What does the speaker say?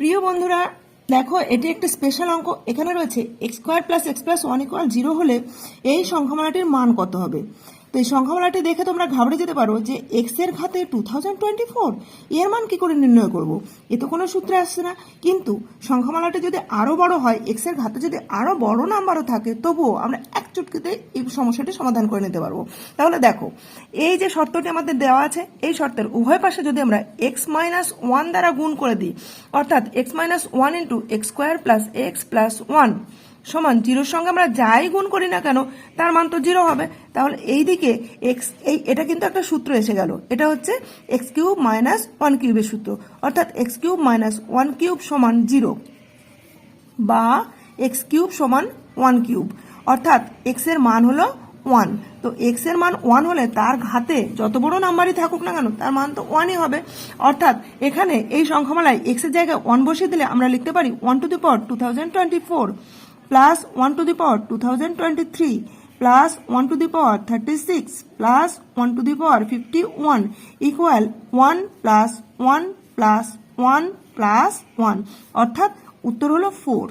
প্রিয় বন্ধুরা, দেখো, এটি একটি স্পেশাল অঙ্ক। এখানে রয়েছে x square plus x plus one equal zero হলে এই সংখ্যামালাটির মান কত হবে? তো এই সংখ্যামালাটি দেখে তোমরা ঘাবড়ে যেতে পারো যে এক্সের ঘাতে টু থাউজেন্ড টোয়েন্টি ফোর এর মান কি করে নির্ণয় করব? এ তো কোনো সূত্রে আসছে না। কিন্তু সংখ্যামালাটি যদি আরও বড় হয় এক্সের ঘাতে যদি আরও বড় নাম্বারও থাকে, তবুও আমরা এক চুটকিতে এই সমস্যাটি সমাধান করে নিতে পারব। তাহলে দেখো, এই যে শর্তটি আমাদের দেওয়া আছে, এই শর্তের উভয় পাশে যদি আমরা এক্স মাইনাস ওয়ান দ্বারা গুণ করে দিই, অর্থাৎ x minus one into x square plus x plus one সমান জিরোর সঙ্গে আমরা যাই গুণ করি না কেন, তার মান তো জিরো হবে। তাহলে এই দিকে এক্স এই, এটা কিন্তু একটা সূত্র এসে গেল। এটা হচ্ছে এক্স কিউব মাইনাস ওয়ান কিউবের সূত্র। অর্থাৎ x cube minus one cube সমান জিরো বা এক্স কিউব সমান ওয়ান কিউব। অর্থাৎ এক্সের মান হলো ওয়ান। তো এক্সের মান ওয়ান হলে তার ঘাতে যত বড় নাম্বারই থাকুক না কেন, তার মান তো ওয়ানই হবে। অর্থাৎ এখানে এই সংখ্যামালায় এক্সের জায়গায় ওয়ান বসিয়ে দিলে আমরা লিখতে পারি one to the power two thousand twenty four. Plus one to the power two thousand twenty three plus one to the power thirty six plus one to the power fifty one equal one plus one plus one plus one অর্থাৎ উত্তর হলো four